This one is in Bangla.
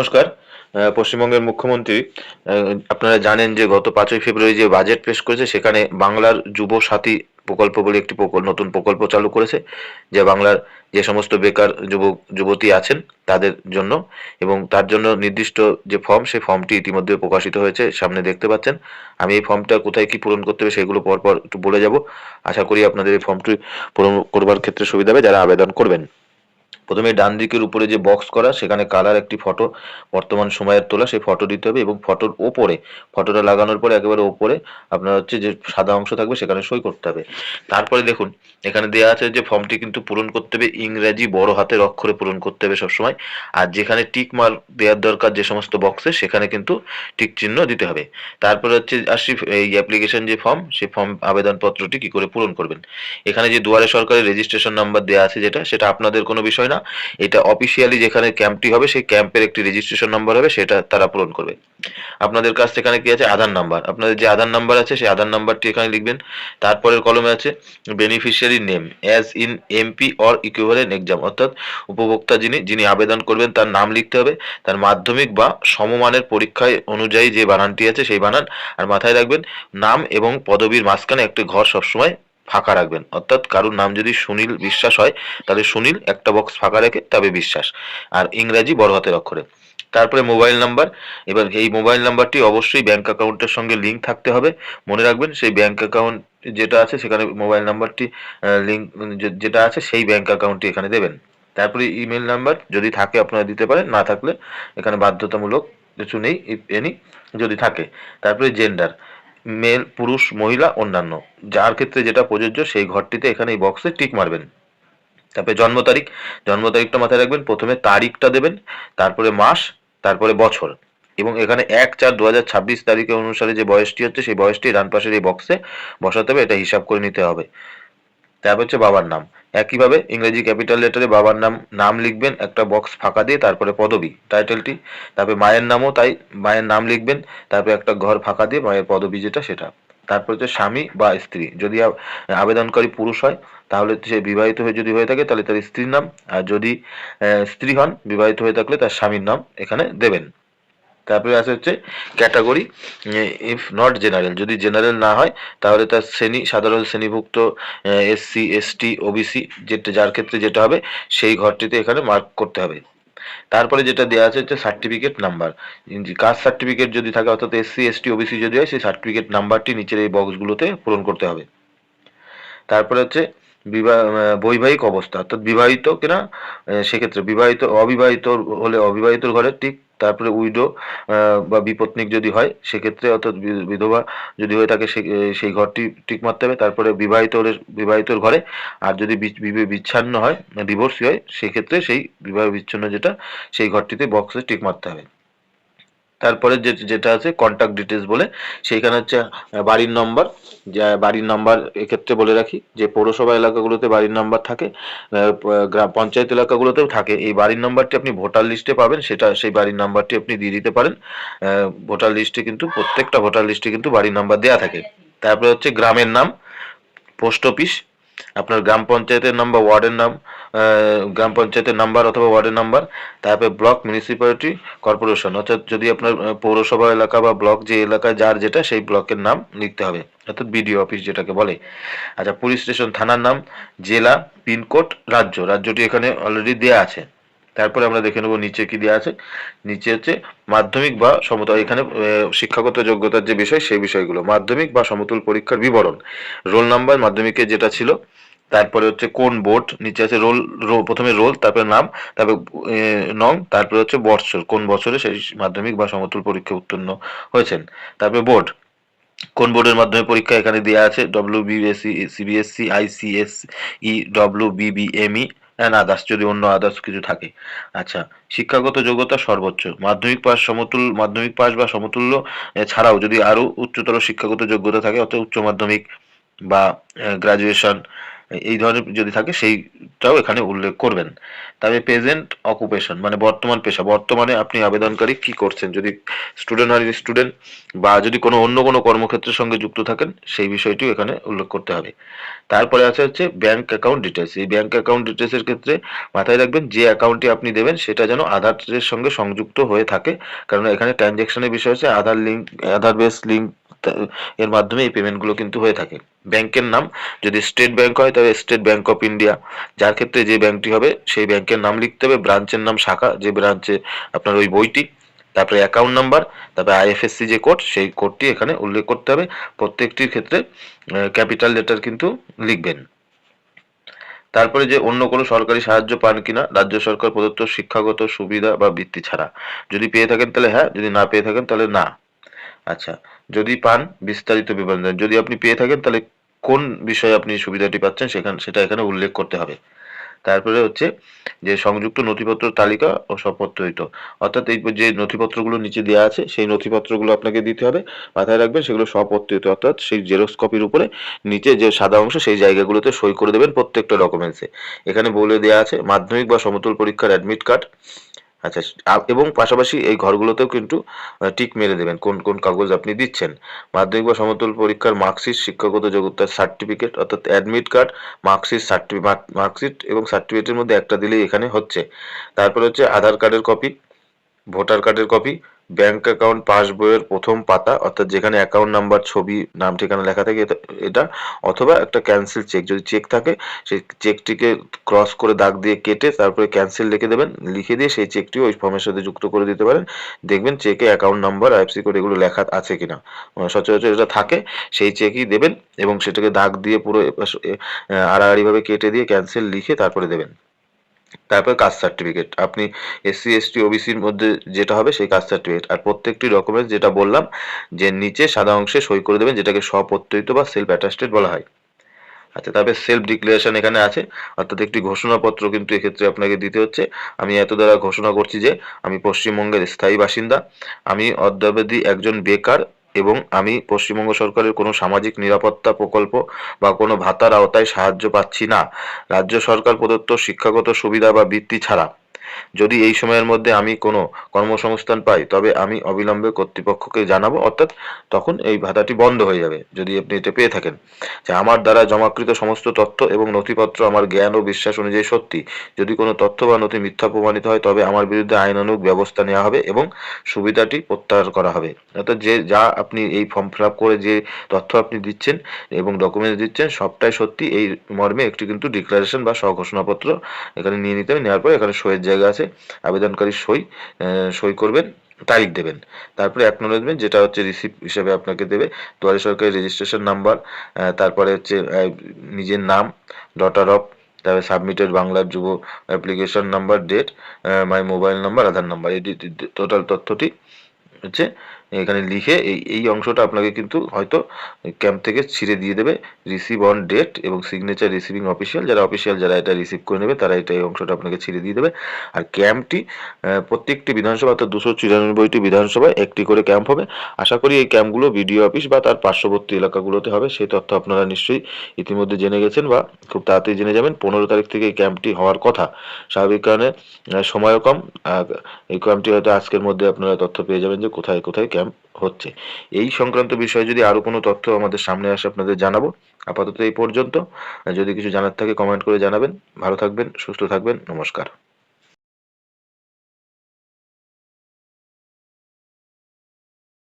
নমস্কার। পশ্চিমবঙ্গের মুখ্যমন্ত্রী আপনারা জানেন যে গত পাঁচই ফেব্রুয়ারি যে বাজেট পেশ করেছে, সেখানে বাংলার যুব সাথী প্রকল্প বলে একটি নতুন প্রকল্প চালু করেছে, যে বাংলার যে সমস্ত বেকার যুবক, যুবতী আছেন তাদের জন্য এবং তার জন্য নির্দিষ্ট যে ফর্ম, সেই ফর্মটি ইতিমধ্যে প্রকাশিত হয়েছে, সামনে দেখতে পাচ্ছেন। আমি এই ফর্মটা কোথায় কি পূরণ করতে হবে সেগুলো পরপর একটু বলে যাব। আশা করি আপনাদের এই ফর্মটি পূরণ করবার ক্ষেত্রে সুবিধা হবে, যারা আবেদন করবেন। প্রথমে ডান দিকের উপরে যে বক্স করা, সেখানে কালার একটি ফটো বর্তমান সময়ের তোলা, সেই ফটো দিতে হবে এবং ফটোর ওপরে ফটোটা লাগানোর পরে একেবারে ওপরে আপনার হচ্ছে যে সাদা অংশ থাকবে, সেখানে সই করতে হবে। তারপরে দেখুন, এখানে দেওয়া আছে যে ফর্মটি কিন্তু পূরণ করতে হবে, ইংরেজি বড় হাতের অক্ষরে পূরণ করতে হবে সবসময়। আর যেখানে টিক মার্ক দেওয়ার দরকার যে সমস্ত বক্সে সেখানে কিন্তু টিক চিহ্ন দিতে হবে। তারপরে হচ্ছে আসি, এই অ্যাপ্লিকেশন যে ফর্ম সেই ফর্ম আবেদনপত্রটি কি করে পূরণ করবেন? এখানে যে দুয়ারে সরকারের রেজিস্ট্রেশন নাম্বার দেওয়া আছে যেটা, সেটা আপনাদের কোনো বিষয় না এটা অফিসিয়ালি যেখানে ক্যাম্পটি হবে, সেই ক্যাম্পের একটি রেজিস্ট্রেশন নাম্বার হবে, সেটা তারা পূরণ করবে। আপনাদের কাছ এখানে কি আছে? আধার নাম্বার আপনাদের যে আধার নাম্বার আছে, সেই আধার নাম্বারটি এখানে লিখবেন। তারপরের কলমে আছে beneficiary name as in MP or equivalent exam অর্থাৎ উপভোক্তা যিনি যিনি আবেদন করবেন, তার নাম লিখতে হবে। তার মাধ্যমিক বা সমমানের পরীক্ষায় অনুযায়ী যে বানানটি আছে, সেই বানান। আর মাথায় রাখবেন, নাম এবং পদবীর মাঝখানে একটি ঘর সবসময় ফাঁকা রাখবেন। অর্থাৎ কারুর নাম যদি সুনীল বিশ্বাস হয়, তাহলে সুনীল একটা বক্স ফাঁকা রেখে তবে বিশ্বাস। আর ইংরাজি বড় হাতের অক্ষরে। তারপরে মোবাইল নাম্বার এবার এই মোবাইল নাম্বারটি অবশ্যই ব্যাংক অ্যাকাউন্টের সঙ্গে লিঙ্ক থাকতে হবে। মনে রাখবেন, সেই ব্যাংক অ্যাকাউন্ট যেটা আছে, সেখানে মোবাইল নাম্বারটি লিঙ্ক যেটা আছে, সেই ব্যাংক অ্যাকাউন্টটি এখানে দেবেন। তারপরে ইমেল নাম্বার যদি থাকে, আপনারা দিতে পারেন। না থাকলে এখানে বাধ্যতামূলক কিছু নেই এনি যদি থাকে। তারপরে জেন্ডার মেল, পুরুষ, মহিলা, অন্যান্য। যার ক্ষেত্রে যেটা প্রযোজ্য, সেই ঘরটিতে এখানে এই বক্সে টিক মারবেন। তারপরে জন্ম তারিখ। জন্ম তারিখটা মাথায় রাখবেন। প্রথমে তারিখটা দেবেন, তারপরে মাস, তারপরে বছর। এবং এখানে এক চার দু হাজার ছাব্বিশ তারিখের অনুসারে যে বয়সটি হচ্ছে, সেই বয়সটি ডান পাশের এই বক্সে বসাতে হবে। এটা হিসাব করে নিতে হবে। তারপর হচ্ছে বাবার নাম। একইভাবে ইংরেজি ক্যাপিটাল লেটারে বাবার নাম নাম লিখবেন, একটা বক্স ফাঁকা দিয়ে তারপরে পদবি, টাইটেলটি। তারপরে মায়ের নামও তাই, মায়ের নাম লিখবেন, তারপরে একটা ঘর ফাঁকা দিয়ে মায়ের পদবি যেটা সেটা। তারপর হচ্ছে স্বামী বা স্ত্রী, যদি আবেদনকারী পুরুষ হয়, তাহলে সে বিবাহিত হয়ে যদি হয়ে থাকে, তাহলে তার স্ত্রীর নাম, আর যদি স্ত্রী হন, বিবাহিত হয়ে থাকলে তার স্বামীর নাম এখানে দেবেন। তারপরে আছে হচ্ছে ক্যাটাগরি ইফ নট জেনারেল যদি জেনারেল না হয়, তাহলে তার শ্রেণি, সাধারণ শ্রেণীভুক্ত এসসি এসটি ওবিসি যেটা যার ক্ষেত্রে যেটা হবে, সেই ঘরটিতে এখানে মার্ক করতে হবে। তারপরে যেটা দেওয়া আছে হচ্ছে সার্টিফিকেট নাম্বার কাস্ট সার্টিফিকেট যদি থাকে, অর্থাৎ এসসি এসটি ওবিসি যদি হয়, সেই সার্টিফিকেট নাম্বারটি নিচের এই বক্সগুলোতে পূরণ করতে হবে। তারপরে হচ্ছে বিবাহ বৈবাহিক অবস্থা, অর্থাৎ বিবাহিত কিনা সেক্ষেত্রে বিবাহিত, অবিবাহিত হলে অবিবাহিত ঘরে ঠিক তারপরে উইডো বা বিপত্নিক যদি হয়, সেক্ষেত্রে অর্থাৎ বিধবা যদি হয়ে থাকে সেই ঘরটি ঠিক মারতে হবে। তারপরে বিবাহিত হলে, বিবাহিতর ঘরে। আর যদি বিচ্ছান্ন হয় ডিভোর্সি হয়, সেক্ষেত্রে সেই বিবাহ বিচ্ছিন্ন যেটা, সেই ঘরটিতে বক্সে টিক মারতে হবে। তারপরে যে, যেটা আছে কন্ট্যাক্ট ডিটেলস বলে, সেইখানে হচ্ছে বাড়ির নম্বর যা বাড়ির নাম্বার এক্ষেত্রে বলে রাখি যে, পৌরসভা এলাকাগুলোতে বাড়ির নাম্বার থাকে গ্রাম, পঞ্চায়েত এলাকাগুলোতেও থাকে। এই বাড়ির নাম্বারটি আপনি ভোটার লিস্টে পাবেন, সেটা, সেই বাড়ির নাম্বারটি আপনি দিয়ে দিতে পারেন। ভোটার লিস্টে কিন্তু প্রত্যেকটা ভোটার লিস্টে কিন্তু বাড়ির নাম্বার দেওয়া থাকে। তারপরে হচ্ছে গ্রামের নাম পোস্ট অফিস আপনার গ্রাম পঞ্চায়েতের নাম বা ওয়ার্ডের নাম গ্রাম পঞ্চায়েতের নাম্বার অথবা ওয়ার্ডের নাম্বার তারপরে ব্লক মিউনিসিপ্যালিটি কর্পোরেশন অর্থাৎ যদি আপনার পৌরসভা এলাকা বা ব্লক যে এলাকায় যার যেটা, সেই ব্লকের নাম লিখতে হবে, অর্থাৎ বিডিও অফিস যেটাকে বলে। আচ্ছা পুলিশ স্টেশন থানার নাম, জেলা পিনকোড রাজ্য, রাজ্যটি এখানে অলরেডি দেওয়া আছে। তারপরে আমরা দেখে নেব নিচে কি দেওয়া আছে। নিচে হচ্ছে মাধ্যমিক বা সমতল, এখানে শিক্ষাগত যোগ্যতার যে বিষয়, সেই বিষয়গুলো, মাধ্যমিক বা সমতুল পরীক্ষার বিবরণ রোল নাম্বার মাধ্যমিকে যেটা ছিল তারপরে হচ্ছে কোন বোর্ড নিচে আছে রোল প্রথমে রোল, তারপরে নাম, তারপরে নং, তারপরে হচ্ছে বৎসর, কোন বছরে সেই মাধ্যমিক বা সমতুল পরীক্ষা উত্তীর্ণ হয়েছেন। তারপরে বোর্ড, কোন বোর্ডের মাধ্যমে পরীক্ষা এখানে দেওয়া আছে? W BSC CBSC ICS E W BBME and others যদি অন্য আদার্স কিছু থাকে। আচ্ছা শিক্ষাগত যোগ্যতা সর্বোচ্চ, মাধ্যমিক পাস সমতুল, মাধ্যমিক পাস বা সমতুল্য ছাড়াও যদি আরও উচ্চতর শিক্ষাগত যোগ্যতা থাকে, অর্থাৎ উচ্চ মাধ্যমিক বা গ্রাজুয়েশন এই ধরনের যদি থাকে সেইটাও এখানে উল্লেখ করবেন। তবে প্রেজেন্ট অকুপেশন মানে বর্তমান পেশা, বর্তমানে আপনি আবেদনকারী কি করছেন? যদি স্টুডেন্ট হয় স্টুডেন্ট বা যদি কোনো অন্য কোনো কর্মক্ষেত্রের সঙ্গে যুক্ত থাকেন, সেই বিষয়টিও এখানে উল্লেখ করতে হবে। তারপরে আছে হচ্ছে ব্যাংক অ্যাকাউন্ট ডিটেলস এই ব্যাংক অ্যাকাউন্ট ডিটেলসের ক্ষেত্রে মাথায় রাখবেন, যে অ্যাকাউন্টটি আপনি দেবেন, সেটা যেন আধারের সঙ্গে সংযুক্ত হয়ে থাকে। কারণ এখানে ট্রানজ্যাকশনের বিষয় হচ্ছে, Aadhaar link Aadhaar base link এর মাধ্যমে এই পেমেন্টগুলো কিন্তু হয়ে থাকে। ব্যাংকের নাম, যদি স্টেট ব্যাংক হয় তবে স্টেট ব্যাংক অফ ইন্ডিয়া যার ক্ষেত্রে যে ব্যাংকটি হবে, সেই ব্যাংকের নাম লিখতে হবে ব্রাঞ্চের নাম শাখা, যে ব্রাঞ্চে আপনার ওই বইটি। তারপরে অ্যাকাউন্ট নাম্বার তারপরে আইএফএসসি যে কোড সেই কোডটি এখানে উল্লেখ করতে হবে। প্রত্যেকটির ক্ষেত্রে ক্যাপিটাল লেটার কিন্তু লিখবেন। তারপরে যে অন্য কোনো সরকারি সাহায্য পান কিনা, রাজ্য সরকার প্রদত্ত শিক্ষাগত সুবিধা বা বৃত্তি ছাড়া। যদি পেয়ে থাকেন তাহলে হ্যাঁ যদি না পেয়ে থাকেন তাহলে না। আচ্ছা যদি পান বিস্তারিত বিবরণ। দেন যদি আপনি পেয়ে থাকেন, তাহলে কোন বিষয়ে আপনি সুবিধাটি পাচ্ছেন সেখানে, সেটা এখানে উল্লেখ করতে হবে। তারপরে হচ্ছে যে সংযুক্ত নথিপত্র তালিকা ও সপত্রিত অর্থাৎ এই যে নথিপত্রগুলো নিচে দেওয়া আছে, সেই নথিপত্রগুলো আপনাকে দিতে হবে, মাথায় রাখবেন সেগুলো সপত্রিত অর্থাৎ সেই জেরক্স কপির উপরে নিচে যে সাদা অংশ, সেই জায়গাগুলোতে সই করে দেবেন প্রত্যেকটা ডকুমেন্টসে। এখানে বলে দেওয়া আছে, মাধ্যমিক বা সমতুল পরীক্ষার অ্যাডমিট কার্ড আচ্ছা এবং পাশাপাশি এই ঘরগুলোতেও কিন্তু টিক মেরে দেবেন। কোন কোন কাগজ আপনি দিচ্ছেন? মাধ্যমিক বা সমতল পরীক্ষার মার্কশিট, শিক্ষাগত যোগ্যতার সার্টিফিকেট, অর্থাৎ admit card, marksheet certificate marksheet এবং সার্টিফিকেটের মধ্যে একটা দিলেই এখানে হচ্ছে। তারপরে হচ্ছে আধার কার্ডের কপি, ভোটার কার্ডের কপি ব্যাংক অ্যাকাউন্ট পাসবইয়ের প্রথম পাতা, অর্থাৎ যেখানে অ্যাকাউন্ট নাম্বার ছবি, নাম, ঠিকানা লেখা থাকে, এটা- অথবা একটা ক্যান্সেল চেক যদি চেক থাকে, সেই চেকটিকে ক্রস করে দাগ দিয়ে কেটে তারপরে ক্যান্সেল লিখে দেবেন, লিখে দিয়ে সেই চেকটিও ওই ফর্মের সাথে যুক্ত করে দিতে পারেন। দেখবেন চেকে অ্যাকাউন্ট নাম্বার আইএফসি কোড এগুলো লেখা আছে কিনা। সচরাচর এটা থাকে, সেই চেকই দেবেন এবং সেটাকে দাগ দিয়ে পুরো আড়াআড়িভাবে কেটে দিয়ে ক্যান্সেল লিখে তারপরে দেবেন। তারপর কাস্ট সার্টিফিকেট। আপনি এসসি, এসটি ওবিসির মধ্যে যেটা হবে সেই কাস্ট সার্টিফিকেট। আর প্রত্যেকটি ডকুমেন্টস যেটা বললাম, যে নিচে সাদা অংশে সই করে দেবেন, যেটাকে স্বপ্রত্যয়িত বা সেলফ অ্যাটাস্টেড বলা হয়। আচ্ছা তারপরে সেলফ ডিক্লারেশন এখানে আছে। অর্থাৎ একটি ঘোষণাপত্র কিন্তু এক্ষেত্রে আপনাকে দিতে হচ্ছে। আমি এত দ্বারা ঘোষণা করছি যে, আমি পশ্চিমবঙ্গের স্থায়ী বাসিন্দা। আমি অদ্যাবধি একজন বেকার। এবং আমি পশ্চিমবঙ্গ সরকারের কোনো সামাজিক নিরাপত্তা প্রকল্প বা কোনো ভাতার আওতায় সাহায্য পাচ্ছি না। রাজ্য সরকার প্রদত্ত শিক্ষাগত সুবিধা বা বৃত্তি ছাড়া। যদি এই সময়ের মধ্যে আমি কোনো কর্মসংস্থান পাই, তবে আমি অবিলম্বে কর্তৃপক্ষকে জানাব, অর্থাৎ তখন এই ভাতাটি বন্ধ হয়ে যাবে, যদি আপনি এটা পেয়ে থাকেন। যে আমার দ্বারা জমাকৃত সমস্ত তথ্য এবং নথিপত্র আমার জ্ঞান ও বিশ্বাস অনুযায়ী সত্যি। যদি কোনো তথ্য বা নথি মিথ্যা প্রমাণিত হয়, তবে আমার বিরুদ্ধে আইনানুগ ব্যবস্থা নেওয়া হবে এবং সুবিধাটি প্রত্যাহার করা হবে। অর্থাৎ যে যা আপনি এই ফর্ম ফিল করে যে তথ্য আপনি দিচ্ছেন এবং ডকুমেন্টস দিচ্ছেন, সবটাই সত্যি। এই মর্মে একটি কিন্তু ডিক্লারেশন বা স্বঘোষণাপত্র এখানে নিয়ে নিতে হবে, নেওয়ার পরে এখানে সইয়ের জায়গা আছে আবেদনকারী সই সই করবেন, তারিখ দেবেন। তারপরে অ্যাকনোলেজমেন্ট যেটা হচ্ছে রিসিপ্ট হিসেবে আপনাকে দেবে, দুয়ারে সরকারি রেজিস্ট্রেশন নাম্বার তারপরে হচ্ছে নিজের নাম ডটার অফ তারপরে সাবমিটেড বাংলার যুব application number date my mobile number Aadhaar number এটি টোটাল তথ্যটি হচ্ছে এখানে লিখে এই এই অংশটা আপনাকে কিন্তু হয়তো ক্যাম্প থেকে ছিঁড়ে দিয়ে দেবে। রিসিভ অন ডেট এবং সিগনেচার রিসিভিং অফিসিয়াল যারা অফিসিয়াল যারা এটা রিসিভ করে নেবে, তারা এটা এই অংশটা আপনাকে ছিঁড়ে দিয়ে দেবে। আর ক্যাম্পটি প্রত্যেকটি বিধানসভা, অর্থাৎ দুশো চুরানব্বইটি বিধানসভায় একটি করে ক্যাম্প হবে। আশা করি এই ক্যাম্পগুলো বিডিও অফিস বা তার পার্শ্ববর্তী এলাকাগুলোতে হবে। সেই তথ্য আপনারা নিশ্চয়ই ইতিমধ্যে জেনে গেছেন বা খুব তাড়াতাড়ি জেনে যাবেন। পনেরো তারিখ থেকে এই ক্যাম্পটি হওয়ার কথা। স্বাভাবিক কারণে সময়ও কম। এই ক্যাম্পটি হয়তো আজকের মধ্যে আপনারা তথ্য পেয়ে যাবেন যে কোথায় কোথায় ক্যাম্প হচ্ছে। এই সংক্রান্ত বিষয়ে যদি আরও কোনো তথ্য আমাদের সামনে আসে, আপনাদের জানাব। আপাতত এই পর্যন্ত। যদি কিছু জানার থাকে কমেন্ট করে জানাবেন। ভালো থাকবেন, সুস্থ থাকবেন। নমস্কার।